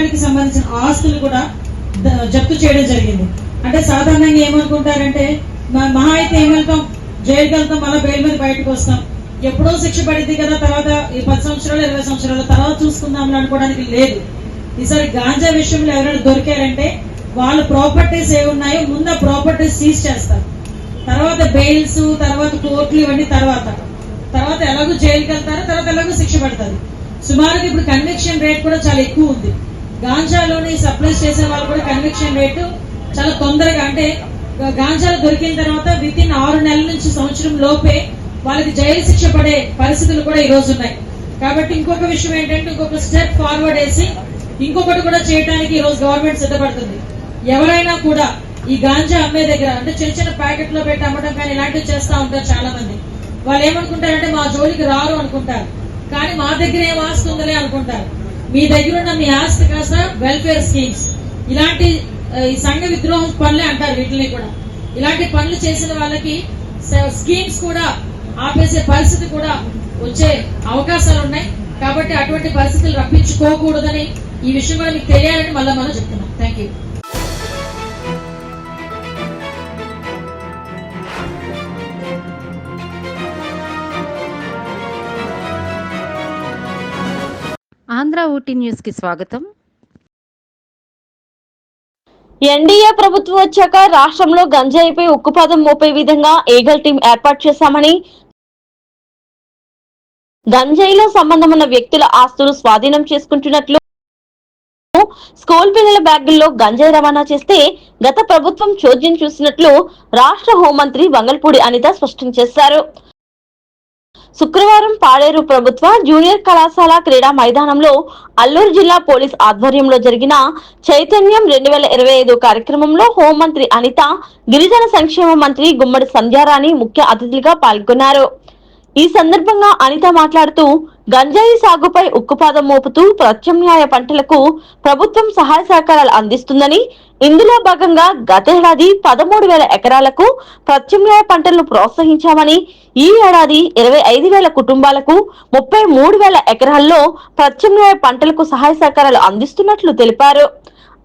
దానికి సంబంధించిన ఆస్తులు కూడా జప్తు చేయడం జరిగింది. అంటే సాధారణంగా ఏమనుకుంటారంటే మహా అయితే ఏమవుతాం జైలుకి వెళ్తాం మళ్ళీ బెయిల్ మీద బయటకు వస్తాం. ఎప్పుడో శిక్ష పడింది కదా తర్వాత ఈ పది సంవత్సరాలు ఇరవై సంవత్సరాల తర్వాత చూసుకుందాం అనుకోవడానికి లేదు. ఈసారి గాంజా విషయంలో ఎవరైనా దొరికారంటే వాళ్ళ ప్రాపర్టీస్ ఏ ఉన్నాయో ముందు ప్రాపర్టీస్ సీజ్ చేస్తారు. తర్వాత బెయిల్స్ తర్వాత కోర్టులు ఇవన్నీ తర్వాత. తర్వాత ఎలాగో జైలుకి వెళ్తారు తర్వాత ఎలాగో శిక్ష పడతారు. సుమారుగా ఇప్పుడు కన్విక్షన్ రేట్ కూడా చాలా ఎక్కువ ఉంది. గాంజాలోని సప్లై చేసే వాళ్ళు కూడా కన్విక్షన్ రేటు చాలా తొందరగా అంటే గాంజాలు దొరికిన తర్వాత విత్ ఇన్ ఆరు నెలల నుంచి సంవత్సరం లోపే వాళ్ళకి జైలు శిక్ష పడే పరిస్థితులు కూడా ఈ రోజు ఉన్నాయి. కాబట్టి ఇంకొక విషయం ఏంటంటే ఇంకొక స్టెప్ ఫార్వర్డ్ వేసి ఇంకొకటి కూడా చేయడానికి ఈ రోజు గవర్నమెంట్ సిద్ధపడుతుంది. ఎవరైనా కూడా ఈ గాంజా అమ్మే దగ్గర అంటే చిన్న చిన్న ప్యాకెట్లో పెట్టి అమ్మడం కానీ ఇలాంటివి చేస్తా ఉంటారు చాలా మంది వాళ్ళు ఏమనుకుంటారంటే మా జోలికి రారు అనుకుంటారు. కానీ మా దగ్గర ఏం ఆస్తి అనుకుంటారు. మీ దగ్గర ఉన్న మీ ఆస్తి కాస్త వెల్ఫేర్ స్కీమ్స్ ఇలాంటి ఈ సంఘ విద్రోహ పనులే అంటారు వీటిని కూడా. ఇలాంటి పనులు చేసిన వాళ్ళకి స్కీమ్స్ కూడా ఆపేసే పరిస్థితి కూడా వచ్చే అవకాశాలు ఉన్నాయి. కాబట్టి అటువంటి పరిస్థితులు రప్పించుకోకూడదని ఈ విషయం కూడా మీకు తెలియాలని మళ్ళీ మనం చెప్తున్నాం. థ్యాంక్ యూ ఆంధ్ర ఊటీ న్యూస్కి స్వాగతం. ఎన్డీఏ ప్రభుత్వం వచ్చాక రాష్ట్రంలో గంజాయిపై ఉక్కుపాదం మోపే విధంగా ఏగల్ టీం ఏర్పాటు చేశామని గంజాయిలో సంబంధం ఉన్న వ్యక్తుల ఆస్తులు స్వాధీనం చేసుకుంటున్నట్లు స్కూల్ పిల్లల బ్యాగుల్లో గంజాయి రవాణా చేస్తే గత ప్రభుత్వం చోద్యం చూసినట్లు రాష్ట్ర హోంమంత్రి వంగల్పూడి అనిత స్పష్టం చేశారు. శుక్రవారం పాడేరు ప్రభుత్వ జూనియర్ కళాశాల క్రీడా మైదానంలో అల్లూరు జిల్లా పోలీస్ ఆధ్వర్యంలో జరిగిన చైతన్యం రెండు వేల ఇరవై ఐదు కార్యక్రమంలో హోంమంత్రి అనిత గిరిజన సంక్షేమ మంత్రి గుమ్మడి సంధ్యారాణి ముఖ్య అతిథులుగా పాల్గొన్నారు. ఈ సందర్భంగా అనిత మాట్లాడుతూ గంజాయి సాగుపై ఉక్కుపాదం మోపుతూ ప్రత్యామ్నాయ పంటలకు ప్రభుత్వం సహాయ సహకారాలు అందిస్తుందని. ఇందులో భాగంగా గతేడాది పదమూడు వేల ఎకరాలకు ప్రత్యామ్నాయ పంటలను ప్రోత్సహించామని ఈ ఏడాది ఇరవై ఐదు వేల కుటుంబాలకు ముప్పై మూడు వేల ఎకరాల్లో ప్రత్యామ్నాయ పంటలకు సహాయ సహకారాలు అందిస్తున్నట్లు తెలిపారు.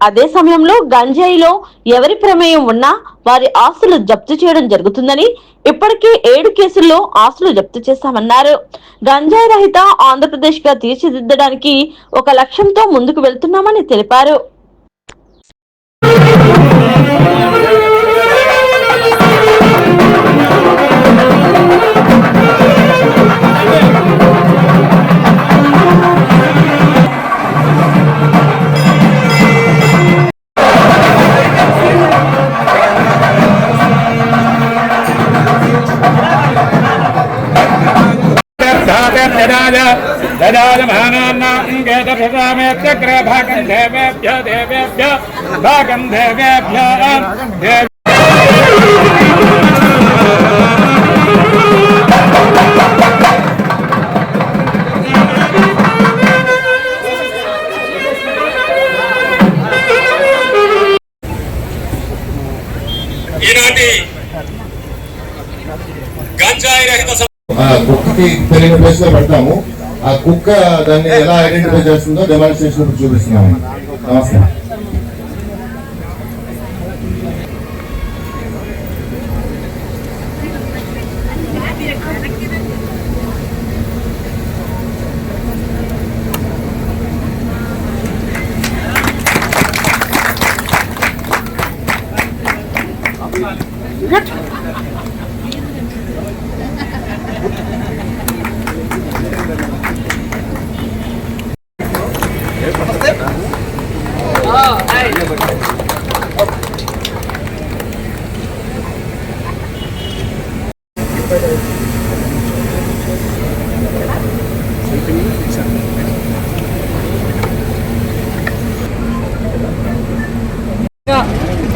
అదే సమయంలో గంజాయిలో ఎవరి ప్రమేయం ఉన్నా వారి ఆస్తులు జప్తు చేయడం జరుగుతుందని ఇప్పటికే ఏడు కేసుల్లో ఆస్తులు జప్తు చేశామన్నారు. గంజాయి రహిత ఆంధ్రప్రదేశ్గా తీర్చిదిద్దడానికి ఒక లక్ష్యంతో ముందుకు వెళ్తున్నామని తెలిపారు. ददाय महानान्नाङ्गेदभिसामेत्यग्रे भागं देवेभ्य देवेभ्य भागं देवेभ्य देव ఈనాటి గంజాయి రహిత సమ- ఆ కుక్కకి తెలియని ప్లేస్ లో పెడతాము ఆ కుక్క దాన్ని ఎలా ఐడెంటిఫై చేస్తుందో డెమాన్స్ట్రేషన్ ఇప్పుడు చూపిస్తున్నాము నమస్తే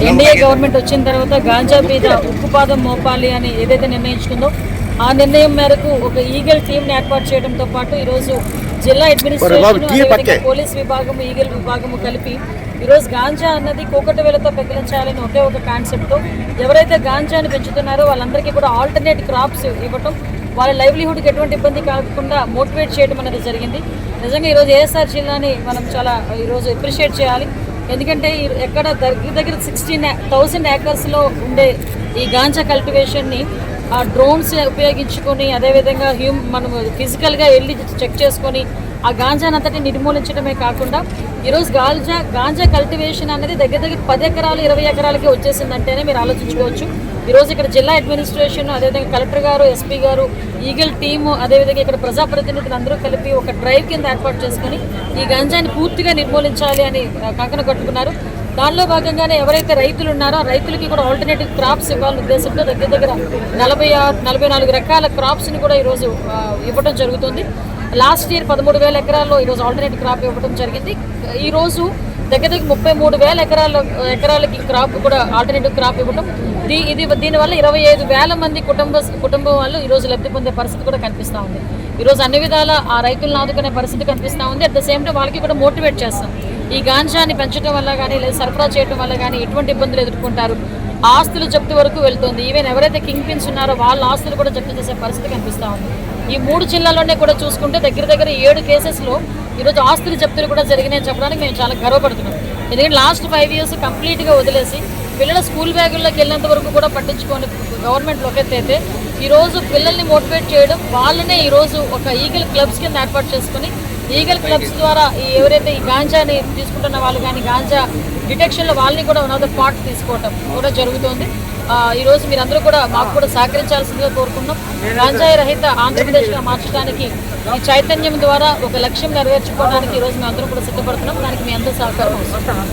ఎన్డీఏ గవర్నమెంట్ వచ్చిన తర్వాత గాంజా మీద ఉక్కుపాదం మోపాలి అని ఏదైతే నిర్ణయించుకుందో ఆ నిర్ణయం మేరకు ఒక ఈగల్ టీమ్ని ఏర్పాటు చేయడంతో పాటు ఈరోజు జిల్లా అడ్మినిస్ట్రేషన్ పోలీస్ విభాగం ఈగల్ విభాగము కలిపి ఈరోజు గాంజా అన్నది కోకట వేలతో పెకిలించాలని ఒకే ఒక కాన్సెప్ట్తో ఎవరైతే గాంజాని పెంచుతున్నారో వాళ్ళందరికీ కూడా ఆల్టర్నేట్ క్రాప్స్ ఇవ్వటం వాళ్ళ లైవ్లీహుడ్కి ఎటువంటి ఇబ్బంది కాకుండా మోటివేట్ చేయడం అనేది జరిగింది. నిజంగా ఈరోజు ఏఎస్ఆర్ జిల్లాని మనం చాలా ఈరోజు అప్రిషియేట్ చేయాలి. ఎందుకంటే ఎక్కడ దగ్గర దగ్గర సిక్స్టీన్ థౌసండ్ ఏకర్స్లో ఉండే ఈ గాంజా కల్టివేషన్ని ఆ డ్రోన్స్ ఉపయోగించుకొని అదేవిధంగా హ్యూమ్ మనం ఫిజికల్గా వెళ్ళి చెక్ చేసుకొని ఆ గాంజాని అంతటి నిర్మూలించడమే కాకుండా ఈరోజు గాంజా గాంజా కల్టివేషన్ అనేది దగ్గర దగ్గర పది ఎకరాలు ఇరవై ఎకరాలకి వచ్చేసిందంటేనే మీరు ఆలోచించుకోవచ్చు. ఈరోజు ఇక్కడ జిల్లా అడ్మినిస్ట్రేషన్ అదేవిధంగా కలెక్టర్ గారు ఎస్పీ గారు ఈగల్ టీము అదేవిధంగా ఇక్కడ ప్రజాప్రతినిధులు అందరూ కలిపి ఒక డ్రైవ్ కింద ఏర్పాటు చేసుకొని ఈ గంజాన్ని పూర్తిగా నిర్మూలించాలి అని కంకణ కట్టుకున్నారు. దానిలో భాగంగానే ఎవరైతే రైతులు ఉన్నారో ఆ రైతులకి కూడా ఆల్టర్నేటివ్ క్రాప్స్ ఇవ్వాలనే ఉద్దేశంతో దగ్గర దగ్గర నలభై ఆరు నలభై నాలుగు రకాల క్రాప్స్ని కూడా ఈరోజు ఇవ్వడం జరుగుతుంది. లాస్ట్ ఇయర్ పదమూడు వేల ఎకరాల్లో ఈరోజు ఆల్టర్నేటివ్ క్రాప్ ఇవ్వడం జరిగింది. ఈరోజు దగ్గర దగ్గర ముప్పై మూడు వేల ఎకరాల ఎకరాలకి క్రాప్ కూడా ఆల్టర్నేటివ్ క్రాప్ ఇవ్వడం దీ ఇది దీనివల్ల ఇరవై ఐదు వేల మంది కుటుంబ కుటుంబం వాళ్ళు ఈరోజు లబ్ధి పొందే పరిస్థితి కూడా కనిపిస్తూ ఉంది. ఈరోజు అన్ని విధాల ఆ రైతులను ఆదుకునే పరిస్థితి కనిపిస్తూ ఉంది. అట్ ద సేమ్ టైం వాళ్ళకి కూడా మోటివేట్ చేస్తాం. ఈ గాంజాని పెంచడం వల్ల కానీ లేదా సరఫరా చేయడం వల్ల కానీ ఎటువంటి ఇబ్బందులు ఎదుర్కొంటారు? ఆస్తులు జప్తు వరకు వెళ్తుంది. ఈవెన్ ఎవరైతే కింగ్ పిన్స్ ఉన్నారో వాళ్ళ ఆస్తులు కూడా జప్తు చేసే పరిస్థితి కనిపిస్తూ ఉంది. ఈ మూడు జిల్లాల్లోనే కూడా చూసుకుంటే దగ్గర దగ్గర ఏడు కేసెస్లో ఈరోజు ఆస్తులు జప్తులు కూడా జరిగినాయని చెప్పడానికి మేము చాలా గర్వపడుతున్నాం. ఎందుకంటే లాస్ట్ ఫైవ్ ఇయర్స్ కంప్లీట్గా వదిలేసి పిల్లల స్కూల్ బ్యాగుల్లోకి వెళ్ళినంత వరకు కూడా పట్టించుకొని గవర్నమెంట్ లోకెత్తైతే ఈరోజు పిల్లల్ని మోటివేట్ చేయడం వాళ్ళనే ఈరోజు ఒక ఈగల్ క్లబ్స్ కింద ఏర్పాటు చేసుకుని ఈగల్ క్లబ్స్ ద్వారా ఎవరైతే ఈ గాంజాని తీసుకుంటున్న వాళ్ళు కానీ గాంజా డిటెక్షన్లో వాళ్ళని కూడా వన్ ఆఫ్ ద పార్ట్ తీసుకోవటం కూడా జరుగుతుంది. ఆ, ఈ రోజు మీరందరూ కూడా మాకు కూడా సహకరించాల్సిందిగా కోరుకుంటున్నాం. గాంజాయి రహిత ఆంధ్రప్రదేశ్గా మార్చడానికి ఈ చైతన్యం ద్వారా ఒక లక్ష్యం నెరవేర్చుకోవడానికి ఈ రోజు మేము అందరం కూడా సిద్ధపడుతున్నాం. దానికి మీ అందరూ సహకారం అవసరం.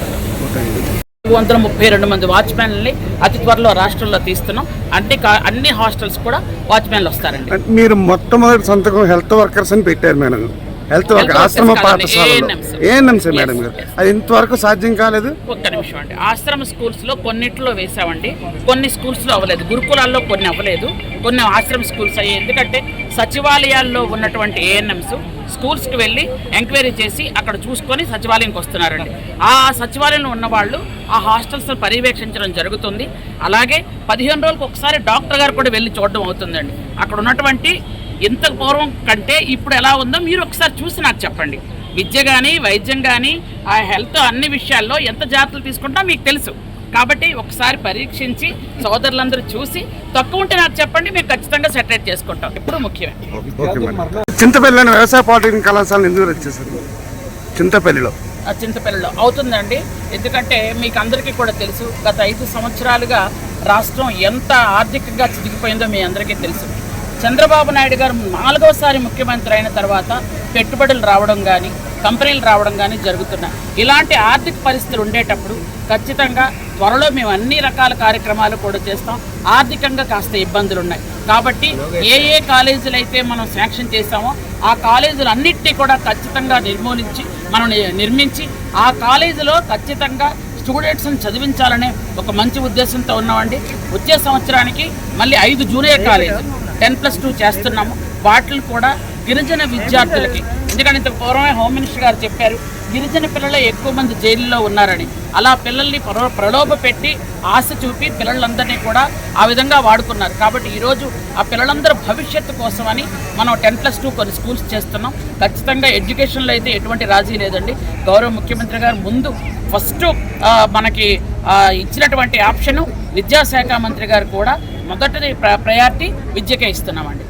వందల ముప్పై రెండు మంది వాచ్మెన్లని అతి త్వరలో రాష్ట్రంలో తీస్తున్నాం. అన్ని కా- అన్ని హాస్టల్స్ కూడా వాచ్మెన్లు వస్తారండి. మీరు మొట్టమొదటి సంతకం హెల్త్ వర్కర్స్ అని పెట్టారు మేడం. హెల్త్ Health ఆశ్రమ పాఠశాలలో. ఏఎన్ఎంసీ మేడం గారు. అది ఇంతవరకు సాధ్యం కాలేదు? ఒక్క నిమిషం అండి. ఆశ్రమ స్కూల్స్లో కొన్నిట్లో వేసామండి కొన్ని స్కూల్స్లో అవ్వలేదు. గురుకులాల్లో కొన్ని అవ్వలేదు. కొన్ని ఆశ్రమ స్కూల్స్ అయ్యాయి. ఎందుకంటే సచివాలయాల్లో ఉన్నటువంటి ఏఎన్ఎంస్ స్కూల్స్కి వెళ్ళి ఎంక్వైరీ చేసి అక్కడ చూసుకొని సచివాలయంకి వస్తున్నారండి. ఆ సచివాలయంలో ఉన్న వాళ్ళు ఆ హాస్టల్స్ పర్యవేక్షించడం జరుగుతుంది. అలాగే పదిహేను రోజులకు ఒకసారి డాక్టర్ గారు కూడా వెళ్ళి చూడడం అవుతుందండి. అక్కడ ఉన్నటువంటి ఇంత పూర్వం కంటే ఇప్పుడు ఎలా ఉందో మీరు ఒకసారి చూసి నాకు చెప్పండి. విద్య కానీ వైద్యం కానీ ఆ హెల్త్ అన్ని విషయాల్లో ఎంత జాగ్రత్తలు తీసుకుంటా మీకు తెలుసు. కాబట్టి ఒకసారి పరీక్షించి సోదరులందరూ చూసి తక్కువ ఉంటే నాకు చెప్పండి మేము ఖచ్చితంగా సెటరేట్ చేసుకుంటాం. ఇప్పుడు ముఖ్యమే. చింతపల్లిలోని వ్యవసాయ పాలిటెక్నిక్ కళాశాల ఎందుకు వచ్చేసారు? చింతపల్లిలో. ఆ చింతపల్లిలో అవుతుందండి. ఎందుకంటే మీకు అందరికీ కూడా తెలుసు గత ఐదు సంవత్సరాలుగా రాష్ట్రం ఎంత ఆర్థికంగా చితికిపోయిందో మీ అందరికీ తెలుసు. చంద్రబాబు నాయుడు గారు నాలుగోసారి ముఖ్యమంత్రి అయిన తర్వాత పెట్టుబడులు రావడం కానీ కంపెనీలు రావడం కానీ జరుగుతున్నాయి. ఇలాంటి ఆర్థిక పరిస్థితులు ఉండేటప్పుడు ఖచ్చితంగా త్వరలో మేము అన్ని రకాల కార్యక్రమాలు కూడా చేస్తాం. ఆర్థికంగా కాస్త ఇబ్బందులు ఉన్నాయి. కాబట్టి ఏ ఏ కాలేజీలు అయితే మనం శాంక్షన్ చేశామో ఆ కాలేజీలు అన్నిటినీ కూడా ఖచ్చితంగా నిర్మూలించి మనం నిర్మించి ఆ కాలేజీలో ఖచ్చితంగా స్టూడెంట్స్ని చదివించాలనే ఒక మంచి ఉద్దేశంతో ఉన్నామండి. వచ్చే సంవత్సరానికి మళ్ళీ ఐదు జూనియర్ కాలేజీలు. టెన్ ప్లస్ టూ చేస్తున్నాము. వాటిని కూడా గిరిజన విద్యార్థులకి. ఎందుకంటే ఇంతకు పూర్వమే హోమ్ మినిస్టర్ గారు చెప్పారు గిరిజన పిల్లలే ఎక్కువ మంది జైల్లో ఉన్నారని. అలా పిల్లల్ని ప్రలోభ పెట్టి ఆశ చూపి పిల్లలందరినీ కూడా ఆ విధంగా వాడుకున్నారు. కాబట్టి ఈరోజు ఆ పిల్లలందరూ భవిష్యత్తు కోసమని మనం టెన్ ప్లస్ టూ కొన్ని స్కూల్స్ చేస్తున్నాం. ఖచ్చితంగా ఎడ్యుకేషన్లో అయితే ఎటువంటి రాజీ లేదండి. గౌరవ ముఖ్యమంత్రి గారు ముందు ఫస్ట్ మనకి ఇచ్చినటువంటి ఆప్షను విద్యాశాఖ మంత్రి గారు కూడా మొదటిది ప్రయారిటీ విద్యకే ఇస్తున్నామండి.